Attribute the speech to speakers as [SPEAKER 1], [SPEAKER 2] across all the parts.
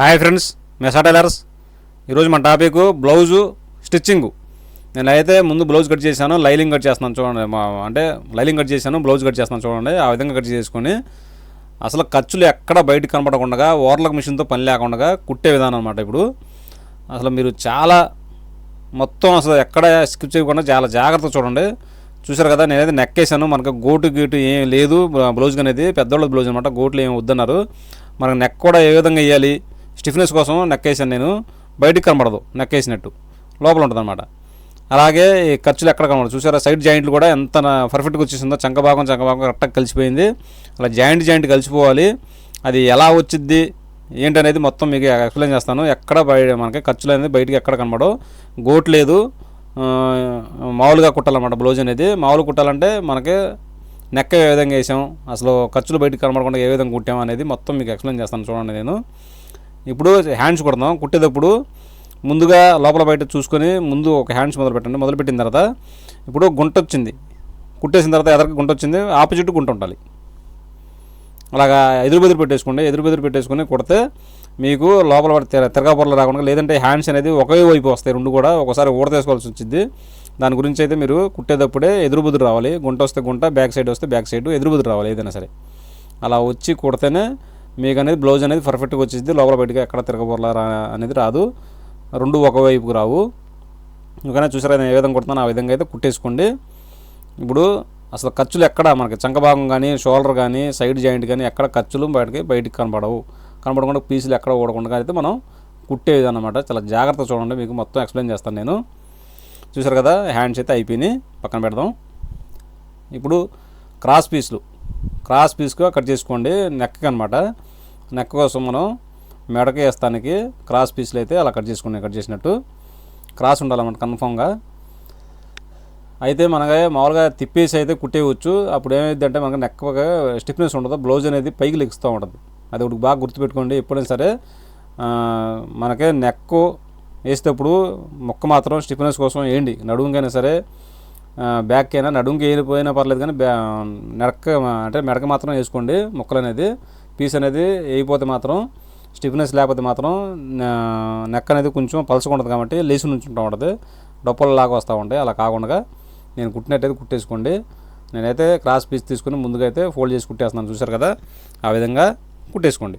[SPEAKER 1] Hi friends మెసా tailors ఈరోజు మన topic blouse stitching నేనైతే ముందు బ్లౌజ్ కట్ చేశాను లైలింగ్ కట్ చేస్తున్నాను చూడండి. మా అంటే లైలింగ్ కట్ చేశాను బ్లౌజ్ కట్ చేస్తున్నాను చూడండి. ఆ విధంగా కట్ చేసుకొని అసలు ఖర్చులు ఎక్కడ బయటకు కనపడకుండా ఓవర్లకు మిషన్తో పని లేకుండా కుట్టే విధానం అనమాట ఇప్పుడు. అసలు మీరు చాలా మొత్తం అసలు ఎక్కడ స్కిప్ చేయకుండా చాలా జాగ్రత్తగా చూడండి. చూసారు కదా నేనైతే నెక్కేసాను మనకు గోటు గీటు ఏం లేదు. బ్లౌజ్ అనేది పెద్దోళ్ళ బ్లౌజ్ అనమాట గోట్లు ఏం వద్దన్నారు. మనకు నెక్ కూడా ఏ విధంగా వేయాలి? స్టిఫ్నెస్ కోసం నెక్కేసాను నేను. బయటికి కనబడదు నెక్కేసినట్టు. లోపల ఉంటుందన్నమాట అలాగే ఈ ఖర్చులు ఎక్కడ కనబడదు చూసారా సైడ్ జాయింట్లు కూడా ఎంత పర్ఫెక్ట్గా వచ్చేసిందో చంకభాగం భాగం చంక భాగం కరెక్ట్గా కలిసిపోయింది. అలా జాయింట్ జాయింట్ కలిసిపోవాలి. అది ఎలా వచ్చిద్ది ఏంటనేది మొత్తం మీకు ఎక్స్ప్లెయిన్ చేస్తాను. ఎక్కడ బయట మనకి ఖర్చులు అనేది బయటికి ఎక్కడ కనబడవు. గోట్ లేదు. మామూలుగా కుట్టాలన్నమాట బ్లౌజ్ అనేది. మామూలు కుట్టాలంటే మనకి నెక్క ఏ విధంగా వేసాం అసలు ఖర్చులు బయటికి కనబడకుండా ఏ విధంగా కుట్టాం అనేది మొత్తం మీకు ఎక్స్ప్లెయిన్ చేస్తాను చూడండి నేను. ఇప్పుడు హ్యాండ్స్ కుడదాం. కుట్టేటప్పుడు ముందుగా లోపల బయట చూసుకొని ముందు ఒక హ్యాండ్స్ మొదలు పెట్టండి. మొదలు పెట్టిన తర్వాత ఇప్పుడు గుంట వచ్చింది. కుట్టేసిన తర్వాత ఎదరికి గుంట వచ్చింది. ఆపోజిట్ గుంట ఉండాలి. అలాగా ఎదురు బెదురు పెట్టేసుకోండి. ఎదురు బెదురు పెట్టేసుకొని కుడితే మీకు లోపల పడి తిర తిరగబొరలు రాకుండా లేదంటే హ్యాండ్స్ అనేది ఒకే వైపు వస్తాయి. రెండు కూడా ఒకసారి ఊడ తీసుకోవాల్సి వచ్చింది. దాని గురించి అయితే మీరు కుట్టేటప్పుడే ఎదురు బుదురు రావాలి. గుంట వస్తే గుంట బ్యాక్ సైడ్ వస్తే బ్యాక్ సైడ్ ఎదురు బుదురు రావాలి ఏదైనా సరే. అలా వచ్చి కుడితేనే మీకు అనేది బ్లౌజ్ అనేది పర్ఫెక్ట్గా వచ్చేది లోపల బయటగా ఎక్కడ తిరగబొరల అనేది రాదు. రెండు ఒకవైపుకు రావు. ఓకేనా చూసారా నేను ఏ విధంగా కుడుతున్నాను ఆ విధంగా అయితే కుట్టేసుకోండి. ఇప్పుడు అసలు ఖర్చులు ఎక్కడ? మనకి చంక భాగం కానీ షోల్డర్ కానీ సైడ్ జాయింట్ కానీ ఎక్కడ ఖర్చులు బయటకి బయటికి కనపడవు కనపడకుండా పీసులు ఎక్కడ ఓడకుండా అయితే మనం కుట్టేది అనమాట చాలా జాగ్రత్త చూడండి మీకు మొత్తం ఎక్స్ప్లెయిన్ చేస్తాను నేను. చూసారు కదా హ్యాండ్స్ అయితే అయిపోయినాయి. పక్కన పెడదాం. ఇప్పుడు క్రాస్ పీసులు. క్రాస్ పీస్గా కట్ చేసుకోండి నెక్కకి అనమాట నెక్క కోసం మనం మెడకి వేస్తానికి క్రాస్ పీసులు అయితే అలా కట్ చేసుకోండి కట్ చేసినట్టు. క్రాస్ ఉండాలన్నమాట కన్ఫామ్గా. అయితే మనకి మామూలుగా తిప్పేసి అయితే కుట్టేయవచ్చు. అప్పుడు ఏమైంది అంటే మనకి నెక్ స్టిఫ్నెస్ ఉండదు. బ్లౌజ్ అనేది పైకి లెగుస్తూ ఉంటుంది. అది ఒకటి బాగా గుర్తుపెట్టుకోండి. ఎప్పుడైనా సరే మనకే నెక్కు నెక్ వేసేటప్పుడు మొక్క మాత్రం స్టిఫ్నెస్ కోసం వేయండి. నడుముకైనా సరే బ్యాక్ అయినా నడుంకి వేయకపోయినా పర్లేదు కానీ బ్యా మెడక అంటే మెడక మాత్రం వేసుకోండి ముక్కలు అనేది పీస్ అనేది వేయిపోతే మాత్రం స్టిఫ్నెస్ లేకపోతే మాత్రం నెక్క నెక్ అనేది కొంచెం పలసగా ఉంటుంది కాబట్టి లేచి నుంచి ఉంటుంది. డొప్పలు లాగా వస్తూ ఉంటాయి అలా కాకుండా నేను కుట్టినట్టయితే కుట్టేసుకోండి. నేనైతే క్రాస్ పీస్ తీసుకుని ముందుగా అయితే ఫోల్డ్ చేసి కుట్టేస్తున్నాను చూసారు కదా? ఆ విధంగా కుట్టేసుకోండి.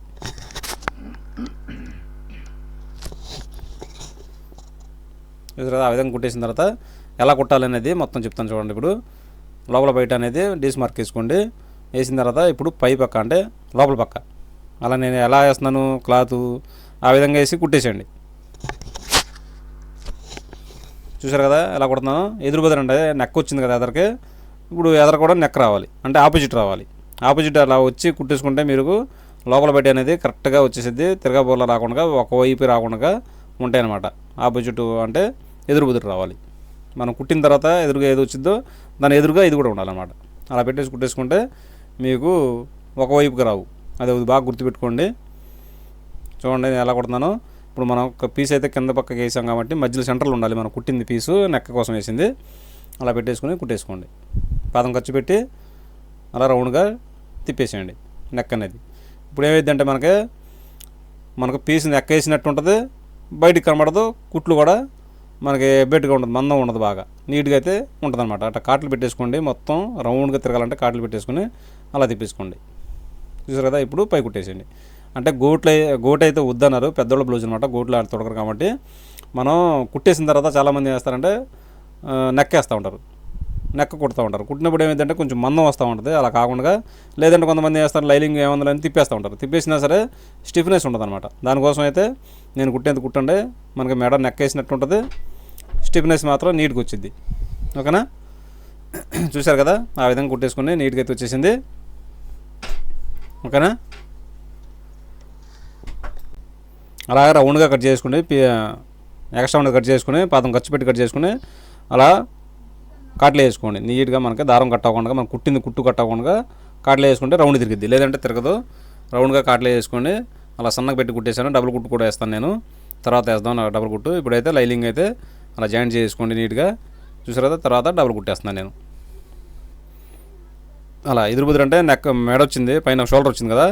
[SPEAKER 1] చూసారు కదా? ఆ విధంగా కుట్టేసిన తర్వాత ఎలా కుట్టాలనేది మొత్తం చెప్తాను చూడండి ఇప్పుడు. లోపల బయట అనేది డీస్ మార్క్ వేసుకోండి. వేసిన తర్వాత ఇప్పుడు పై పక్క అంటే లోపల పక్క. అలా నేను ఎలా వేస్తున్నాను? క్లాత్ ఆ విధంగా వేసి కుట్టేసేయండి. చూసారు కదా ఎలా కుడుతున్నాను? ఎదురు బెదరు అంటే నెక్ వచ్చింది కదా ఎదరికి. ఇప్పుడు ఎదర కూడా నెక్ రావాలి. అంటే ఆపోజిట్ రావాలి. ఆపోజిట్ అలా వచ్చి కుట్టేసుకుంటే మీరు లోపల బయట అనేది కరెక్ట్గా వచ్చేసిద్ది. తిరగబోర్ల రాకుండా ఒకవైపు రాకుండా ఉంటాయన్నమాట. ఆపోజిట్ అంటే ఎదురు బుదురు రావాలి. మనం కుట్టిన తర్వాత ఎదురుగా ఏది వచ్చిందో దాని ఎదురుగా ఇది కూడా ఉండాలన్నమాట. అలా పెట్టేసి కుట్టేసుకుంటే మీకు ఒకవైపుకి రావు. అది బాగా గుర్తుపెట్టుకోండి. చూడండి నేను ఎలా కుడుతున్నాను. ఇప్పుడు మనం ఒక పీస్ అయితే కింద పక్కకి వేసాం కాబట్టి మధ్యలో సెంటర్లో ఉండాలి మనం కుట్టింది పీసు నెక్క కోసం వేసింది. అలా పెట్టేసుకుని కుట్టేసుకోండి. పాదం ఖర్చు పెట్టి అలా రౌండ్గా తిప్పేసేయండి నెక్ అనేది. ఇప్పుడు ఏమైందంటే మనకి మనకు పీస్ నెక్క వేసినట్టు ఉంటుంది బయటికి కనబడదు కుట్లు కూడా మనకి బెట్టుగా ఉంటుంది మందం ఉండదు బాగా. నీట్గా అయితే ఉంటుంది అనమాట అట్లా కాట్లు పెట్టేసుకోండి మొత్తం రౌండ్గా తిరగాలంటే కాట్లు పెట్టేసుకుని అలా తిప్పేసుకోండి. చూసారు కదా ఇప్పుడు పై కుట్టేసేయండి. అంటే గోట్లు గోట అయితే వద్దన్నారు పెద్దోళ్ళ బ్లౌజ్ అనమాట గోట్లు ఆడ తొడకరు కాబట్టి. మనం కుట్టేసిన తర్వాత చాలామంది ఏం చేస్తారంటే నెక్కేస్తూ ఉంటారు. నెక్క కుడుతూ ఉంటారు. కుట్టినప్పుడు ఏమైందంటే కొంచెం మందం వస్తూ ఉంటుంది అలా కాకుండా. లేదంటే కొంతమంది ఏం చేస్తారు లైలింగ్ ఏమందని తిప్పేస్తూ ఉంటారు. తిప్పేసినా సరే స్టిఫ్నెస్ ఉంటుంది అనమాట దానికోసం అయితే నేను కుట్టేందుకు కుట్టండి మనకి మెడ నెక్కేసినట్టు ఉంటుంది. స్టిఫ్నెస్ మాత్రం నీట్గా వచ్చింది. ఓకేనా? చూశారు కదా? ఆ విధంగా కుట్టేసుకుని నీట్గా అయితే వచ్చేసింది. ఓకేనా? అలాగే రౌండ్గా కట్ చేసుకుని ఎక్స్ట్రా ఉన్నది కట్ చేసుకుని పాతం ఖర్చు పెట్టి కట్ చేసుకుని అలా కాట్లు వేసుకోండి. నీట్గా మనకి దారం కట్టకుండా మనం కుట్టింది కుట్టు కట్టకుండా కాట్లు వేసుకుంటే రౌండ్ తిరిగిద్ది. లేదంటే తిరగదు. రౌండ్గా కాట్లు వేసుకోండి అలా సన్నగా పెట్టి కుట్టేసాను డబుల్ కుట్టు కూడా వేస్తాను నేను. తర్వాత వేస్తాను డబుల్ కుట్టు. ఇప్పుడైతే లైలింగ్ అయితే అలా జాయింట్ చేసుకోండి నీట్గా. చూసిన తర్వాత తర్వాత డబుల్ కుట్టేస్తున్నాను నేను. అలా ఎదురుబుదురు అంటే నెక్ మెడ వచ్చింది పైన షోల్డర్ వచ్చింది కదా.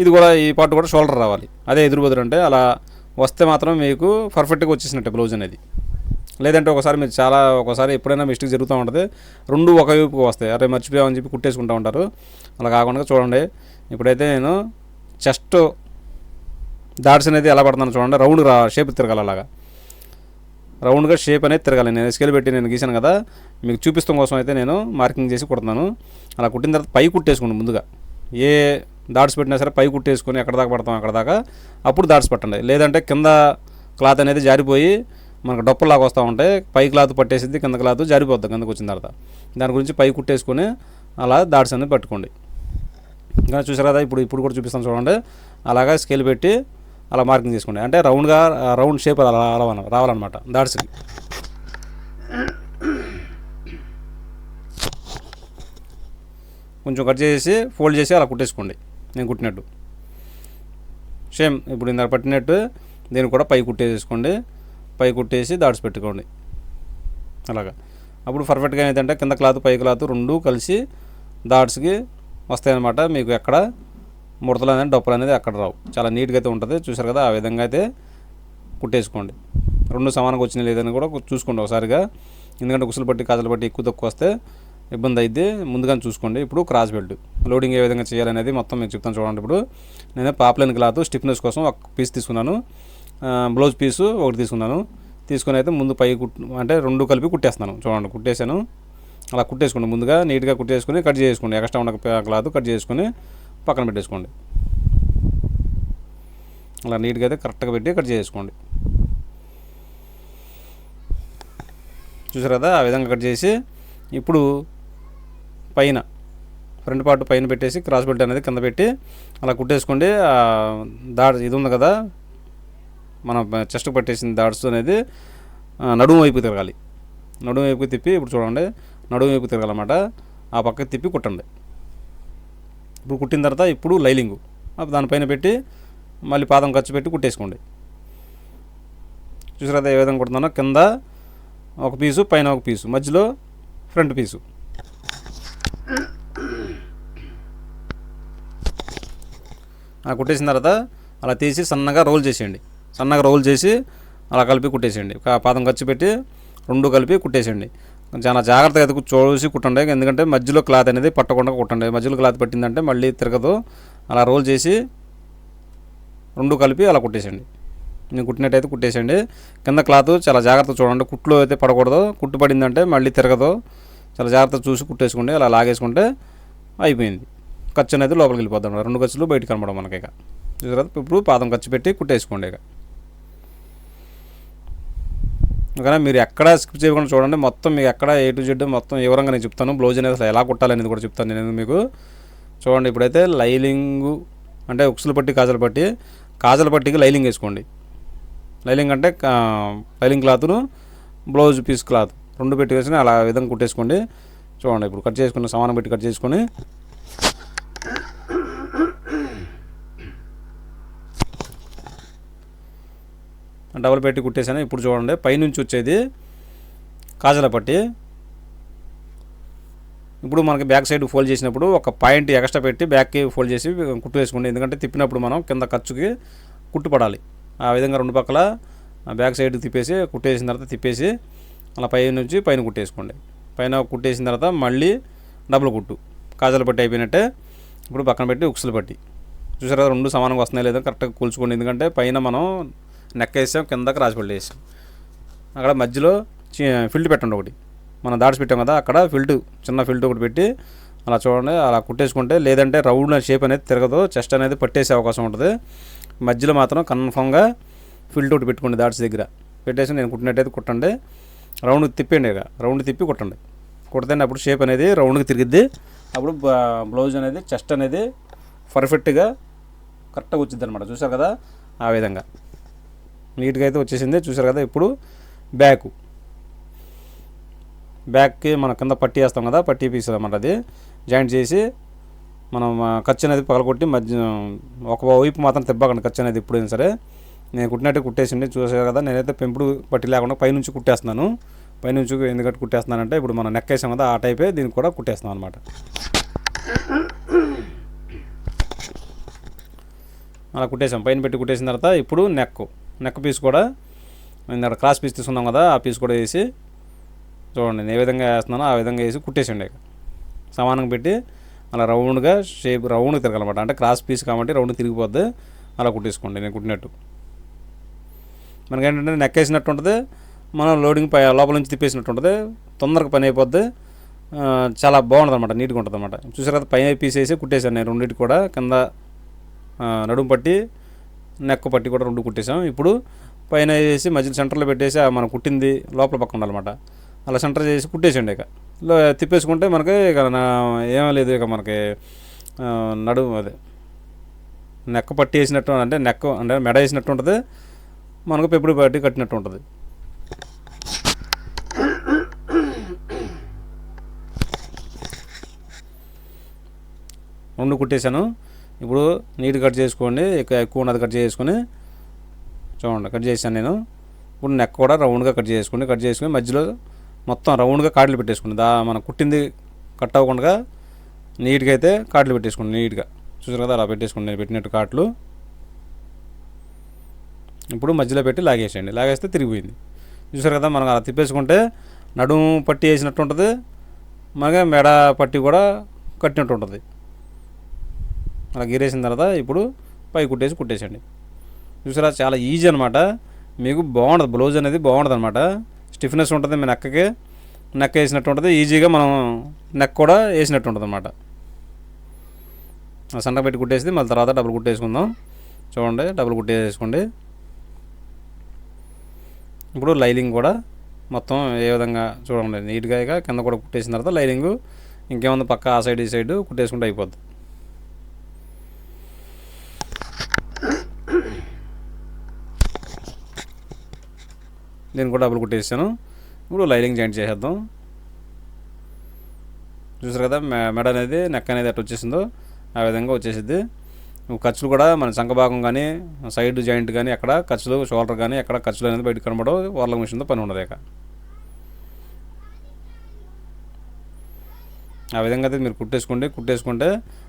[SPEAKER 1] ఇది కూడా ఈ పార్ట్ కూడా షోల్డర్ రావాలి. అదే ఎదురుబుదురు అంటే అలా వస్తే మాత్రం మీకు పర్ఫెక్ట్గా వచ్చేసినట్టే బ్లౌజ్ అనేది. లేదంటే ఒకసారి మీరు చాలా ఒకసారి ఎప్పుడైనా మిస్టేక్ జరుగుతూ ఉంటుంది. రెండు ఒకవైపుకి వస్తాయి. అరే మర్చిపోయామని చెప్పి కుట్టేసుకుంటూ ఉంటారు. అలా కాకుండా చూడండి. ఇప్పుడైతే నేను చెస్ట్ డాట్స్ అనేది ఎలా పడుతున్నాను చూడండి. రౌండ్ రా షేప్ తిరగాలి అలాగా. రౌండ్గా షేప్ అనేది తిరగాలి. నేను స్కేల్ పెట్టి నేను గీసాను కదా మీకు చూపిస్తాం కోసం అయితే నేను మార్కింగ్ చేసి కుడుతున్నాను. అలా కుట్టిన తర్వాత పై కుట్టేసుకోండి ముందుగా. ఏ డాట్స్ పెట్టినా సరే పై కుట్టేసుకొని ఎక్కడ దాకా పడతాం అక్కడ దాకా అప్పుడు డాట్స్ పట్టండి. లేదంటే కింద క్లాత్ అనేది జారిపోయి మనకు డొప్పలాగా వస్తూ ఉంటాయి. పై క్లాత్ పట్టేసింది కింద క్లాత్ జారిపోద్ది కిందకు వచ్చిన తర్వాత. దాని గురించి పై కుట్టేసుకొని అలా డాట్స్ అనేది పట్టుకోండి. ఇంకా చూసారు కదా ఇప్పుడు ఇప్పుడు కూడా చూపిస్తాను చూడండి. అలాగా స్కేల్ పెట్టి అలా మార్కింగ్ చేసుకోండి అంటే రౌండ్గా రౌండ్ షేప్ అలా రావాలి రావాలన్నమాట. దాట్స్కి కొంచెం కట్ చేసి ఫోల్డ్ చేసి అలా కుట్టేసుకోండి. నేను కుట్టినట్టు. సేమ్ ఇప్పుడు ఇందాక పట్టినట్టు దీన్ని కూడా పై కుట్టేసుకోండి. పై కుట్టేసి దాడ్స్ పెట్టుకోండి. అలాగా. అప్పుడు పర్ఫెక్ట్గా ఏంటంటే కింద క్లాత్ పై క్లాత్ రెండు కలిసి దాట్స్కి వస్తాయన్నమాట. మీకు ఎక్కడ ముడతలు అనేది డొప్పలు అనేది అక్కడ రావు. చాలా నీట్గా అయితే ఉంటుంది. చూసారు కదా ఆ విధంగా అయితే కుట్టేసుకోండి. రెండు సమానంగా వచ్చిన లేదని కూడా చూసుకోండి ఒకసారిగా. ఎందుకంటే గుసలు పట్టి కాజలు పట్టి ఎక్కువ తక్కువ వస్తే ఇబ్బంది అయితే ముందుగానే చూసుకోండి. ఇప్పుడు క్రాస్ బెల్ట్. లోడింగ్ ఏ విధంగా చేయాలనేది మొత్తం మీకు చెప్తాను చూడండి ఇప్పుడు. నేను పాప్లైన్ క్లాత్ స్టిఫ్నెస్ కోసం ఒక పీస్ తీసుకున్నాను. బ్లౌజ్ పీసు ఒకటి తీసుకున్నాను. తీసుకుని అయితే ముందు పై కుట్ అంటే రెండు కలిపి కుట్టేస్తున్నాను. చూడండి కుట్టేశాను. అలా కుట్టేసుకోండి ముందుగా. నీట్గా కుట్టేసుకొని కట్ చేసుకోండి ఎక్స్ట్రా ఉన్న క్లాత్ కట్ చేసుకుని పక్కన పెట్టేసుకోండి. అలా నీట్గా అయితే కరెక్ట్గా పెట్టి కట్ చేసుకోండి చూసారు కదా ఆ విధంగా కట్ చేసి ఇప్పుడు పైన ఫ్రంట్ పార్ట్ పైన పెట్టేసి క్రాస్ బెల్ట్ అనేది కింద పెట్టి అలా కుట్టేసుకోండి. ఆ దాడ్ ఇది ఉంది కదా మనం చెస్ట్ పట్టేసిన దాడ్స్ అనేది నడుము వైపు తిరగాలి. నడుము వైపు తిప్పి ఇప్పుడు చూడండి నడుము వైపు తిరగాలన్నమాట. ఆ పక్కకి తిప్పి కుట్టండి. ఇప్పుడు కుట్టిన తర్వాత ఇప్పుడు లైలింగు. దానిపైన పెట్టి మళ్ళీ పాదం ఖర్చు పెట్టి కుట్టేసుకోండి. చూసారా ఏ విధంగా కుడుతున్నానో? కింద ఒక పీసు పైన ఒక పీసు మధ్యలో ఫ్రంట్ పీసు. ఆ కుట్టేసిన తర్వాత అలా తీసి సన్నగా రోల్ చేసేయండి. సన్నగా రోల్ చేసి అలా కలిపి కుట్టేసేయండి. పాదం ఖర్చు పెట్టి రెండు కలిపి కుట్టేసేయండి. చాలా జాగ్రత్తగా ఎదుగు చూసి కుట్టండి. ఎందుకంటే మధ్యలో క్లాత్ అనేది పట్టకుండా కుట్టండి. మధ్యలో క్లాత్ పట్టిందంటే మళ్ళీ తిరగదు. అలా రోల్ చేసి రెండు కలిపి అలా కుట్టేసేయండి. నేను కుట్టినట్టయితే కుట్టేసేయండి. కింద క్లాత్ చాలా జాగ్రత్త చూడండి. కుట్లో అయితే పడకూడదు. కుట్టు పడిందంటే మళ్ళీ తిరగదు. చాలా జాగ్రత్త చూసి కుట్టేసుకుంటే అలా లాగేసుకుంటే అయిపోయింది. ఖర్చు అనేది లోపలికి వెళ్ళిపోద్దాం రెండు ఖర్చులు బయట కనబడం మనకి ఇక. చూసారా? ఇప్పుడు పాదం ఖర్చు పెట్టి కుట్టేసుకోండి ఇక. ఓకేనా మీరు ఎక్కడ స్కిప్ చేయకుండా చూడండి. మొత్తం మీకు ఎక్కడ ఏ టు జెడ్ మొత్తం వివరంగా నేను చెప్తాను. బ్లౌజ్ అనేది అసలు ఎలా కుట్టాలనేది కూడా చెప్తాను నేను మీకు. చూడండి ఇప్పుడైతే లైలింగు అంటే ఉక్సులు పట్టి కాజల పట్టి. కాజల పట్టికి లైలింగ్ వేసుకోండి. లైలింగ్ అంటే లైలింగ్ క్లాత్ను బ్లౌజ్ పీస్ క్లాత్ రెండు పెట్టి వేసుకుని అలా విధంగా కుట్టేసుకోండి. చూడండి ఇప్పుడు కట్ చేసుకుని సమానం పెట్టి కట్ చేసుకొని డబల్ పెట్టి కుట్టేసాను ఇప్పుడు చూడండి పైనుంచి వచ్చేది కాజల పట్టి ఇప్పుడు మనకి బ్యాక్ సైడ్ ఫోల్డ్ చేసినప్పుడు ఒక పాయింట్ ఎక్స్ట్రా పెట్టి బ్యాక్కి ఫోల్డ్ చేసి కుట్టు వేసుకోండి. ఎందుకంటే తిప్పినప్పుడు మనం కింద ఖర్చుకి కుట్టు పడాలి ఆ విధంగా రెండు పక్కల బ్యాక్ సైడ్ తిప్పేసి కుట్టేసిన తర్వాత తిప్పేసి అలా పై నుంచి పైన కుట్టేసుకోండి. పైన కుట్టేసిన తర్వాత మళ్ళీ డబుల్ కుట్టు. కాజల పట్టి అయిపోయినట్టే ఇప్పుడు పక్కన పెట్టి ఉక్సులు పట్టి. చూసారా రెండు సమానంగా వస్తున్నాయి లేదో కరెక్ట్గా కూల్చుకోండి. ఎందుకంటే పైన మనం నెక్క వేసాం కిందకి రాసిపల్లి వేసాం. అక్కడ మధ్యలో ఫిల్డ్ పెట్టండి ఒకటి. మనం దాడ్స్ పెట్టాం కదా అక్కడ ఫిల్ట్ చిన్న ఫిల్ట్ ఒకటి పెట్టి అలా చూడండి అలా కుట్టేసుకుంటే లేదంటే రౌండ్ షేప్ అనేది తిరగదు చెస్ట్ అనేది పట్టేసే అవకాశం ఉంటుంది. మధ్యలో మాత్రం కన్ఫామ్గా ఫిల్ట్ ఒకటి పెట్టుకోండి దాడ్స్ దగ్గర. పెట్టేసి నేను కుట్టినట్టయితే కుట్టండి. రౌండ్ తిప్పండి ఇక రౌండ్ తిప్పి కుట్టండి. కుడితేనే అప్పుడు షేప్ అనేది రౌండ్కి తిరిగిద్ది. అప్పుడు బ్లౌజ్ అనేది చెస్ట్ అనేది పర్ఫెక్ట్గా కరెక్ట్గా వచ్చింది అనమాట చూసారు కదా? ఆ విధంగా. నీట్గా అయితే వచ్చేసింది. చూసారు కదా ఇప్పుడు బ్యాక్. బ్యాక్కి మన కింద పట్టి వేస్తాం కదా పట్టి పీస్ అనమాట అది. జాయింట్ చేసి మనం ఖర్చు అనేది పగలగొట్టి మధ్య ఒక వైపు మాత్రం తెప్పకండి ఖర్చు అనేది ఎప్పుడైనా సరే. నేను కుట్టినట్టు కుట్టేసింది చూసారు కదా నేనైతే పెంపుడు పట్టి లేకుండా పైనుంచి కుట్టేస్తున్నాను. పైనుంచి ఎందుకంటే కుట్టేస్తున్నానంటే ఇప్పుడు మనం నెక్ వేసాం కదా ఆ టైపే దీనికి కూడా కుట్టేస్తున్నాం అనమాట అలా కుట్టేసాం. పైన పెట్టి కుట్టేసిన తర్వాత ఇప్పుడు నెక్ నెక్ పీస్ కూడా. నేను క్రాస్ పీస్ తీసుకున్నాం కదా ఆ పీస్ కూడా వేసి చూడండి నేను ఏ విధంగా వేస్తున్నానో ఆ విధంగా వేసి కుట్టేసండి సమానంగా పెట్టి అలా రౌండ్గా షేప్ రౌండ్గా తిరగాలన్నమాట. అంటే క్రాస్ పీస్ కాబట్టి రౌండ్ తిరిగిపోద్ది. అలా కుట్టేసుకోండి నేను కుట్టినట్టు. మనకేంటంటే నెక్ వేసినట్టు ఉంటుంది. మనం లోడింగ్ పై లోపల నుంచి తిప్పేసినట్టు ఉంటుంది. తొందరగా పని అయిపోద్ది. చాలా బాగుంటుంది అనమాట నీట్గా ఉంటుంది అనమాట చూసారు కదా పైన పీస్ వేసి కుట్టేశాను నేను రెండింటి కూడా. కింద నడుము పట్టి నెక్ పట్టి కూడా రెండు కుట్టేసాం ఇప్పుడు పైన వేసి మధ్యలో సెంటర్లో పెట్టేసి ఆ మనం కుట్టింది లోపల పక్క ఉండాలన్నమాట. అలా సెంటర్ చేసి కుట్టేసండి ఇక. తిప్పేసుకుంటే మనకి ఇక నా ఏమీ లేదు ఇక మనకి నడుము అదే. నెక్క పట్టి వేసినట్టు అంటే నెక్క అంటే మెడ వేసినట్టు ఉంటుంది. మనకు పెప్పుడు పట్టి కట్టినట్టు ఉంటుంది. రెండు కుట్టేశాను. ఇప్పుడు నీట్ కట్ చేసుకోండి ఎక్కువ ఉన్నది కట్ చేసుకొని చూడండి కట్ చేశాను నేను. ఇప్పుడు నెక్ కూడా రౌండ్గా కట్ చేసుకోండి కట్ చేసుకుని మధ్యలో మొత్తం రౌండ్గా కాట్లు పెట్టేసుకోండి. దా మనం కుట్టింది కట్ అవ్వకుండా నీట్గా అయితే కాట్లు పెట్టేసుకోండి నీట్గా. చూసారు కదా అలా పెట్టేసుకోండి నేను పెట్టినట్టు కాట్లు. ఇప్పుడు మధ్యలో పెట్టి లాగేసేయండి. లాగేస్తే తిరిగిపోయింది. చూసారు కదా మనం అలా తిప్పేసుకుంటే నడుము పట్టి వేసినట్టు ఉంటుంది మనకి మెడ పట్టి కూడా కట్టినట్టు ఉంటుంది. అలా గీరేసిన తర్వాత ఇప్పుడు పై కుట్టేసి కుట్టేసండి చూసారా? చాలా ఈజీ అనమాట మీకు బాగుంటుంది బ్లౌజ్ అనేది బాగుంటుంది అనమాట స్టిఫ్నెస్ ఉంటుంది మీ నెక్కకి. నెక్ వేసినట్టు ఉంటుంది. ఈజీగా మనం నెక్ కూడా వేసినట్టు ఉంటుంది అనమాట సన్న పెట్టి కుట్టేసి మళ్ళీ తర్వాత డబుల్ కుట్టేసుకుందాం. చూడండి. డబుల్ కుట్టేసుకోండి. ఇప్పుడు లైనింగ్ కూడా మొత్తం ఏ విధంగా చూడండి. నీట్గా ఇక కింద కూడా కుట్టేసిన తర్వాత లైనింగ్ ఇంకేముంది? పక్క ఆ సైడ్ ఈ సైడ్ కుట్టేసుకుంటే అయిపోద్ది. దీన్ని కూడా డబుల్ కుట్టేసాను. ఇప్పుడు లైనింగ్ జాయింట్ చేసేద్దాం. చూసారు కదా మెడ అనేది నెక్ అనేది ఎట్లా వచ్చేసిందో ఆ విధంగా వచ్చేసిద్ది. ఖర్చులు కూడా మన సంఖ భాగం కానీ సైడ్ జాయింట్ కానీ ఎక్కడ ఖర్చులు షోల్డర్ కానీ ఎక్కడ ఖర్చులు అనేది బయటకు కనబడవు. వార్ల మిషన్తో పని ఉండదు ఇక. ఆ విధంగా అయితే మీరు కుట్టేసుకోండి. కుట్టేసుకుంటే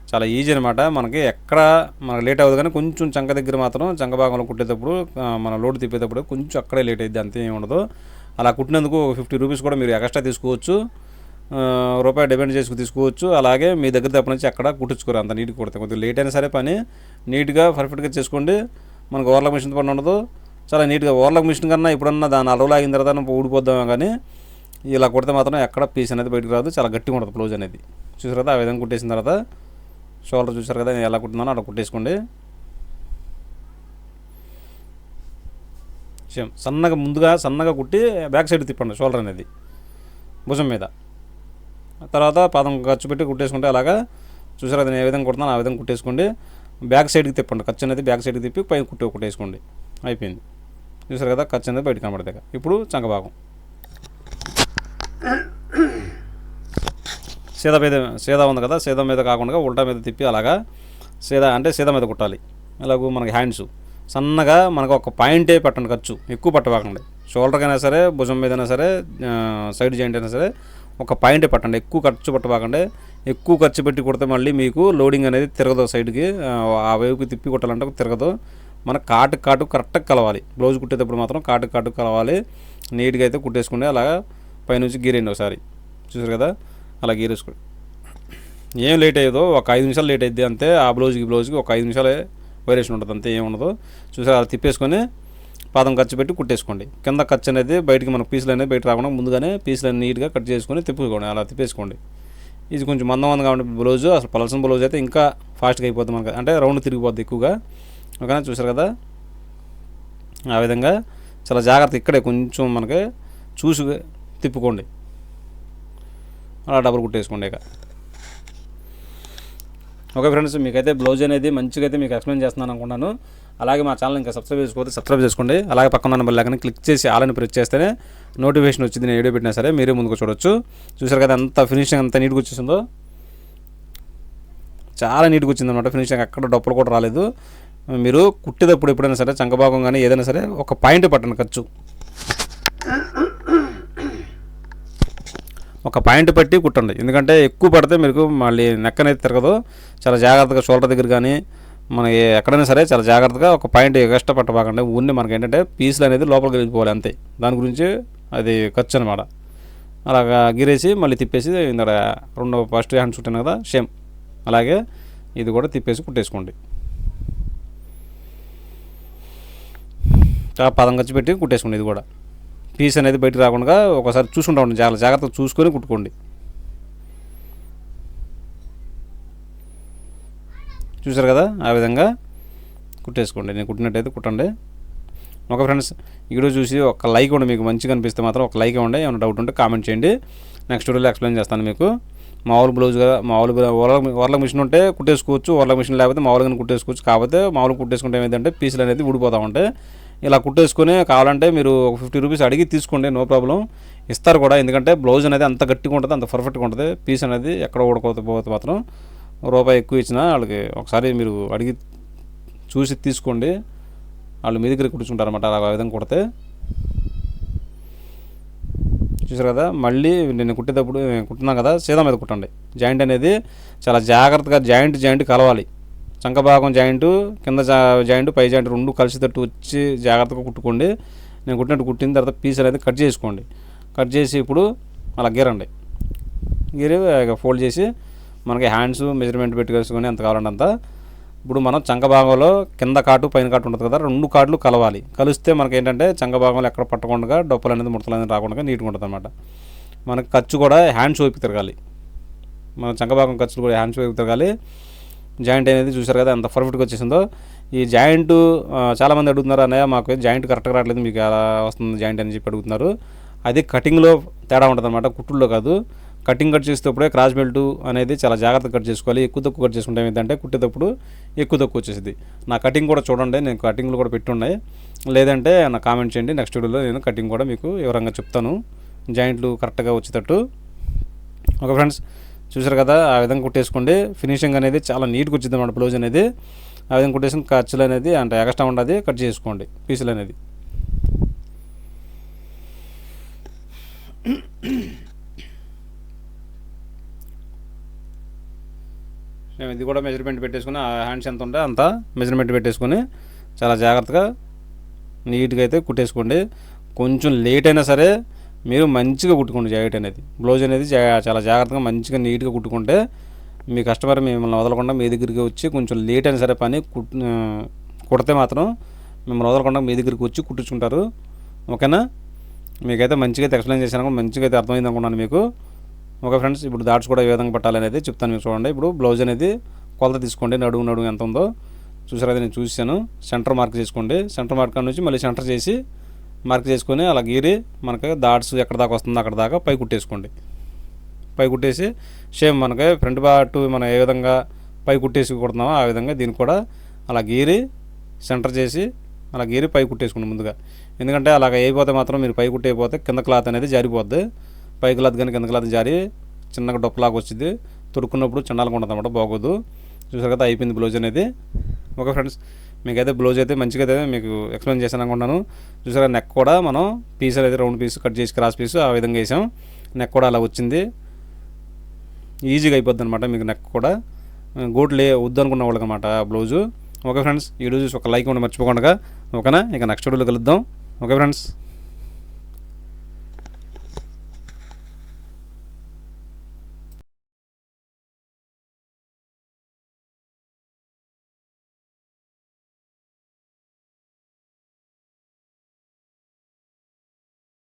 [SPEAKER 1] చాలా ఈజీ అనమాట మనకి ఎక్కడ మనకు లేట్ అవ్వదు కానీ కొంచెం చంక దగ్గర మాత్రం చంక భాగంలో కుట్టేటప్పుడు మన లోడ్ తిప్పేటప్పుడు కొంచెం అక్కడే లేట్ అయింది అంతే ఉండదు. అలా కుట్టినందుకు ఫిఫ్టీ రూపీస్ కూడా మీరు ఎక్స్ట్రా తీసుకోవచ్చు. రూపాయి డిపెండ్ చేసుకు తీసుకోవచ్చు. అలాగే మీ దగ్గర తప్ప నుంచి ఎక్కడ కుట్టించుకోరు అంత నీట్గా కుడితే. కొద్దిగా లేట్ అయినా సరే పని నీట్గా పర్ఫెక్ట్గా చేసుకోండి. మనకు ఓవర్లాక్ మిషన్ పని ఉండదు. చాలా నీట్గా ఓవర్లాక్ మిషన్ కన్నా ఇప్పుడన్నా దాని అలవలు తర్వాత ఊడిపోద్దాం కానీ ఇలా కుడితే మాత్రం ఎక్కడ పీస్ అనేది బయటకు రాదు. చాలా గట్టిగా ఉంటుంది బ్లౌజ్ అనేది. చూసారు కదా ఆ విధంగా కుట్టేసిన తర్వాత షోల్డర్ చూసారు కదా నేను ఎలా కుట్టినానో అలా కుట్టేసుకోండి. సేమ్ సన్నగా ముందుగా సన్నగా కుట్టి బ్యాక్ సైడ్ తిప్పండి షోల్డర్ అనేది భుజం మీద. తర్వాత పాదం ఖర్చు పెట్టి కుట్టేసుకుంటే అలాగా చూసారు అది నేను ఏ విధంగా కుడుతున్నాను ఆ విధంగా కుట్టేసుకోండి. బ్యాక్ సైడ్కి తిప్పండి ఖర్చు అనేది బ్యాక్ సైడ్కి తిప్పి పైన కుట్టే కుట్టేసుకోండి. అయిపోయింది. చూసారు కదా ఖర్చు అనేది బయట కనబడతాయి ఇప్పుడు చంకభాగం. సీదా మీద సీదా ఉంది కదా సీదా మీద కాకుండా ఉల్టా మీద తిప్పి అలాగా సీదా అంటే సీదా మీద కుట్టాలి. అలాగూ మనకి హ్యాండ్స్ సన్నగా మనకు ఒక పాయింటే పెట్టండి ఖర్చు ఎక్కువ పట్టబాకండి షోల్డర్కైనా సరే భుజం మీదైనా సరే సైడ్ జాయింట్ అయినా సరే ఒక పాయింటే పట్టండి. ఎక్కువ ఖర్చు పట్టబాకండి ఎక్కువ ఖర్చు పెట్టి కుడితే మళ్ళీ మీకు లోడింగ్ అనేది తిరగదు సైడ్కి ఆ, ఆ వైపుకి తిప్పి కుట్టాలంటే తిరగదు. మన కాటు కాటు కరెక్ట్గా కలవాలి. బ్లౌజ్ కుట్టేటప్పుడు మాత్రం కాటు కాటు కలవాలి. నీట్గా అయితే కుట్టేసుకుంటే అలాగా పైనుంచి గీరేయండి ఒకసారి. చూసారు కదా? అలా గీరేసుకోండి ఏం లేట్ అయ్యేదో ఒక ఐదు నిమిషాలు లేట్ అయ్యింది అంతే ఆ బ్లౌజ్కి బ్లౌజ్కి ఒక ఐదు నిమిషాలే వేరియేషన్ ఉంటుంది అంతే ఏం ఉండదు. చూసారు? అలా తిప్పేసుకొని పాదం ఖర్చు పెట్టి కుట్టేసుకోండి. కింద ఖర్చు అనేది బయటికి మనకు పీసులు అనేది బయట రాకుండా ముందుగానే పీసులు అన్ని నీట్గా కట్ చేసుకొని తిప్పుకోండి అలా తిప్పేసుకోండి. ఇది కొంచెం మందం ఉంది కాబట్టి బ్లౌజ్ అసలు పలసిన బ్లౌజ్ అయితే ఇంకా ఫాస్ట్గా అయిపోద్ది మనకి. అంటే రౌండ్ తిరిగిపోద్ది ఎక్కువగా. ఓకేనా? చూసారు కదా? ఆ విధంగా చాలా జాగ్రత్త ఇక్కడే కొంచెం మనకి చూసి తిప్పుకోండి. అలా డబుల్ కుట్టేసుకోండి ఇక. ఓకే ఫ్రెండ్స్ మీకైతే బ్లౌజ్ అనేది మంచిగా అయితే మీకు ఎక్స్ప్లెయిన్ చేస్తున్నాను అనుకున్నాను. అలాగే మా ఛానల్ ఇంకా సబ్స్క్రైబ్ చేసుకోవద్దు సబ్స్క్రైబ్ చేసుకోండి. అలాగే పక్కన ఉన్న బెల్ క్లిక్ చేసి ఆలని ప్రెస్ చేస్తేనే నోటిఫికేషన్ వచ్చింది నేను వీడియో పెట్టినా సరే మీరే ముందుకు చూడొచ్చు. చూసారు కదా అంత ఫినిషింగ్ అంత నీట్గా వచ్చేసిందో? చాలా నీట్గా వచ్చింది అనమాట ఫినిషింగ్. అక్కడ డప్పులు కూడా రాలేదు. మీరు కుట్టేటప్పుడు ఎప్పుడైనా సరే చంకభాగం కానీ ఏదైనా సరే ఒక పాయింట్ పట్టండి ఖర్చు. ఒక పాయింట్ పెట్టి కుట్టండి. ఎందుకంటే ఎక్కువ పడితే మీకు మళ్ళీ నెక్ అనేది తిరగదు. చాలా జాగ్రత్తగా షోల్డర్ దగ్గర కానీ మనకి ఎక్కడైనా సరే చాలా జాగ్రత్తగా ఒక పాయింట్ ఎక్స్ట్రా పట్టబాకండి. ఊరిని మనకి ఏంటంటే పీసులు అనేది లోపలికి వెళ్ళిపోవాలి అంతే. దాని గురించి అది ఖర్చు అనమాట అలాగా గిరేసి మళ్ళీ తిప్పేసి ఇందాక రెండు ఫస్ట్ హ్యాండ్స్ ఉంటాను కదా సేమ్. అలాగే ఇది కూడా తిప్పేసి కుట్టేసుకోండి. చాలా పదం ఖర్చు పెట్టి కుట్టేసుకోండి ఇది కూడా. పీస్ అనేది బయట రాకుండా ఒకసారి చూసుకుంటా ఉండండి. చాలా జాగ్రత్తగా చూసుకొని కుట్టుకోండి. చూసారు కదా? ఆ విధంగా కుట్టేసుకోండి. నేను కుట్టినట్టయితే కుట్టండి. ఒక ఫ్రెండ్స్ వీడియో చూసి ఒక లైక్ ఉండి మీకు మంచిగా అనిపిస్తే మాత్రం ఒక లైక్ ఇవ్వండి ఏమైనా డౌట్ ఉంటే కామెంట్ చేయండి. నెక్స్ట్ వీడియోలో ఎక్స్ప్లెయిన్ చేస్తాను మీకు. మామూలు బ్లౌజ్గా కదా మామూలు ఓర్ల మిషన్ ఉంటే కుట్టేసుకోవచ్చు. ఓర్ల మిషన్ లేకపోతే మామూలుగా కుట్టేసుకోవచ్చు. కాకపోతే మామూలుగా కుట్టేసుకుంటే ఏమైందంటే పీసులు అనేది ఊడిపోతూ ఉంటాయి. ఇలా కుట్టేసుకుని కావాలంటే మీరు ఒక ఫిఫ్టీ రూపీస్ అడిగి తీసుకోండి నో ప్రాబ్లం. ఇస్తారు కూడా ఎందుకంటే బ్లౌజ్ అనేది అంత గట్టిగా ఉంటుంది అంత పర్ఫెక్ట్గా ఉంటుంది. పీస్ అనేది ఎక్కడ ఊడకపోతే పోతే మాత్రం రూపాయి ఎక్కువ ఇచ్చినా వాళ్ళకి ఒకసారి మీరు అడిగి చూసి తీసుకోండి. వాళ్ళు మీ దగ్గర కూర్చుంటారు అనమాట అలా విధంగా కుడితే. చూసారు కదా మళ్ళీ నేను కుట్టేటప్పుడు నేను కదా సీదా మీద కుట్టండి. జాయింట్ అనేది చాలా జాగ్రత్తగా జాయింట్ జాయింట్ కలవాలి. చంకభాగం జాయింట్ కింద జా- జాయింట్ పై జాయింట్ రెండు కలిసేటట్టు వచ్చి జాగ్రత్తగా కుట్టుకోండి. నేను కుట్టినట్టు కుట్టిన తర్వాత పీస్ అనేది కట్ చేసుకోండి. కట్ చేసి ఇప్పుడు అలా గీరండి. గీరి ఫోల్డ్ చేసి మనకి హ్యాండ్స్ మెజర్మెంట్ పెట్టుకొని ఎంత కావాలంటే అంత. ఇప్పుడు మనం చంక భాగంలో కింద కాటు పైన కాటు ఉంటుంది కదా రెండు కాట్లు కలవాలి. కలిస్తే మనకి ఏంటంటే చంక భాగంలో ఎక్కడ పట్టకుండా డొప్పలు అనేది ముడతలు అనేది రాకుండా నీట్గా ఉంటుంది అనమాట మనకి ఖర్చు కూడా హ్యాండ్స్ వైపు తిరగాలి. మన చంక భాగం ఖర్చులు కూడా హ్యాండ్స్ వైపు తిరగాలి. జాయింట్ అనేది చూసారు కదా ఎంత పర్ఫెక్ట్గా వచ్చేసిందో. ఈ జాయింట్ చాలామంది అడుగుతున్నారు అన్నయ్య మాకు జాయింట్ కరెక్ట్గా రావట్లేదు మీకు ఎలా వస్తుంది జాయింట్? అని చెప్పి అడుగుతున్నారు. అది కటింగ్లో తేడా ఉంటుంది అనమాట కుట్టుల్లో కాదు. కటింగ్ కట్ చేసేటప్పుడే క్రాస్ బెల్ట్ అనేది చాలా జాగ్రత్తగా కట్ చేసుకోవాలి. ఎక్కువ తక్కువ కట్ చేసుకుంటే ఏంటంటే కుట్టేటప్పుడు ఎక్కువ తక్కువ వచ్చేసింది నా కటింగ్ కూడా చూడండి నేను కటింగ్లు కూడా పెట్టున్నాయి. లేదంటే నా కామెంట్ చేయండి నెక్స్ట్ వీడియోలో నేను కటింగ్ కూడా మీకు వివరంగా చెప్తాను. జాయింట్లు కరెక్ట్గా వచ్చేటట్టు. ఓకే ఫ్రెండ్స్ చూసారు కదా ఆ విధంగా కుట్టేసుకోండి. ఫినిషింగ్ అనేది చాలా నీట్గా వచ్చింది అన్నమాట బ్లౌజ్ అనేది. ఆ విధంగా కుట్టేసిన ఖర్చులు అనేది అంటే ఎక్స్ట్రా ఉండదు కట్ చేసుకోండి పీసులు అనేది. మేము ఇది కూడా మెజర్మెంట్ పెట్టేసుకుని ఆ హ్యాండ్స్ ఎంత ఉంటే అంత మెజర్మెంట్ పెట్టేసుకొని చాలా జాగ్రత్తగా నీట్గా అయితే కుట్టేసుకోండి. కొంచెం లేట్ అయినా సరే మీరు మంచిగా కుట్టుకోండి జాకెట్ అనేది. బ్లౌజ్ అనేది చాలా జాగ్రత్తగా మంచిగా నీట్గా కుట్టుకుంటే మీ కస్టమర్ మిమ్మల్ని వదలకుండా మీ దగ్గరికి వచ్చి కొంచెం లేట్ అయినా సరే పని కుట్ కుడితే మాత్రం మిమ్మల్ని వదలకుండా మీ దగ్గరికి వచ్చి కుట్టించుకుంటారు. ఓకేనా? మీకైతే మంచిగా అయితే ఎక్స్ప్లెయిన్ చేశాను మంచిగా అయితే అర్థమైంది అనుకున్నాను మీకు. ఓకే ఫ్రెండ్స్ ఇప్పుడు డాట్స్ కూడా ఏ విధంగా పట్టాలనేది చెప్తాను మీకు చూడండి. ఇప్పుడు బ్లౌజ్ అనేది కొలత తీసుకోండి నడుము నడుము ఎంత ఉందో. చూసారా అది నేను చూసాను సెంటర్ మార్క్ చేసుకోండి. సెంటర్ మార్క్ నుంచి మళ్ళీ సెంటర్ చేసి మార్క్ చేసుకొని అలా గీరి మనకి డాట్స్ ఎక్కడ దాకా వస్తుందో అక్కడ దాకా పై కుట్టేసుకోండి. పై కుట్టేసి సేమ్ మనకి ఫ్రంట్ పార్ట్ మనం ఏ విధంగా పై కుట్టేసి కుడుతున్నామో ఆ విధంగా దీన్ని కూడా అలా గీరి సెంటర్ చేసి అలా గీరి పై కుట్టేసుకోండి ముందుగా. ఎందుకంటే అలాగ అయిపోతే మాత్రం మీరు పై కుట్టేయపోతే కింద క్లాత్ అనేది జారిపోద్ది. పై క్లాత్ కానీ కింద క్లాత్ జారి చిన్నగా డొప్పలాగా వచ్చింది తొడుక్కున్నప్పుడు చిన్నగా ఉంటుంది అనమాట బాగోదు. చూసారు కదా అయిపోయింది బ్లౌజ్ అనేది. ఓకే ఫ్రెండ్స్ మీకైతే బ్లౌజ్ అయితే మంచిగా అయితే మీకు ఎక్స్ప్లెయిన్ చేశాను అనుకుంటున్నాను చూసారా నెక్ కూడా మనం పీసులు అయితే రౌండ్ పీస్ కట్ చేసి క్రాస్ పీస్ ఆ విధంగా వేసాం. నెక్ కూడా అలా వచ్చింది. ఈజీగా అయిపోద్ది అనమాట మీకు నెక్ కూడా. గోట్ లే వద్దు అనుకున్న వాళ్ళకి అనమాట బ్లౌజు. ఓకే ఫ్రెండ్స్ ఈ రోజు ఒక లైక్ ఉండి మర్చిపోకుండా ఓకేనా? ఇక నెక్స్ట్ వీడియోలో కలుద్దాం. Okay friends.